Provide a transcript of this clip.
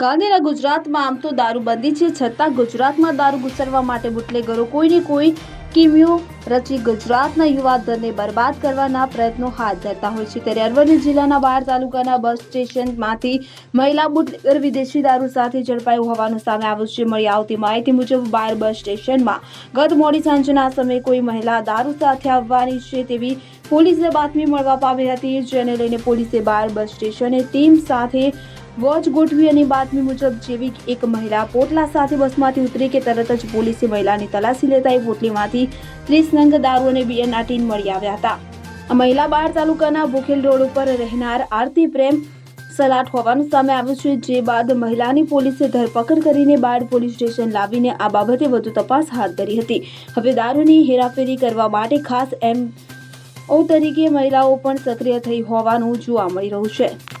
ગાંધીના ગુજરાતમાં આમ તો દારૂબંધી છે, છતાં ગુજરાતમાં દારૂ ઘુસરવા માટે બુટલેગરો કોઈને કોઈ કિમિયો રચી ગુજરાતના યુવા યુવાધનને બરબાદ કરવાના પ્રયત્નો હાથ ધરતા હોય છે. ત્યારે અરવલ્લી જિલ્લાના બાર તાલુકાના બસ સ્ટેશનમાંથી મહિલા બુટલેગર વિદેશી દારૂ સાથે ઝડપાયું હોવાનું સામે આવ્યું છે. મળી આવતી માહિતી મુજબ, બાર બસ સ્ટેશનમાં ગત મોડી સાંજના સમયે કોઈ મહિલા દારૂ સાથે આવવાની છે તેવી પોલીસને બાતમી મળવા પામી હતી, જેને લઈને પોલીસે બાર બસ સ્ટેશને ટીમ સાથે વોચ ગોઠવી અને બાતમી મુજબ જેવી એક મહિલા પોટલા સાથે બસમાંથી ઉતરી કે તરત જ પોલીસે મહિલાની તલાશી લેતા એ પોટલીમાંથી ત્રીસ નંગ દારૂ અને બિયરના ટીન મળી આવ્યા હતા. આ મહિલા બાર તાલુકાના ભૂખેલ રોડ ઉપર રહેનાર આરતી પ્રેમ સલાટ હોવાનું સામે આવ્યું છે. જે બાદ મહિલાની પોલીસે ધરપકડ કરીને બાળ પોલીસ સ્ટેશન લાવીને આ બાબતે વધુ તપાસ હાથ ધરી હતી. હવે દારૂની હેરાફેરી કરવા માટે ખાસ એમ ઓ તરીકે મહિલાઓ પણ સક્રિય થઈ હોવાનું જોવા મળી રહ્યું છે.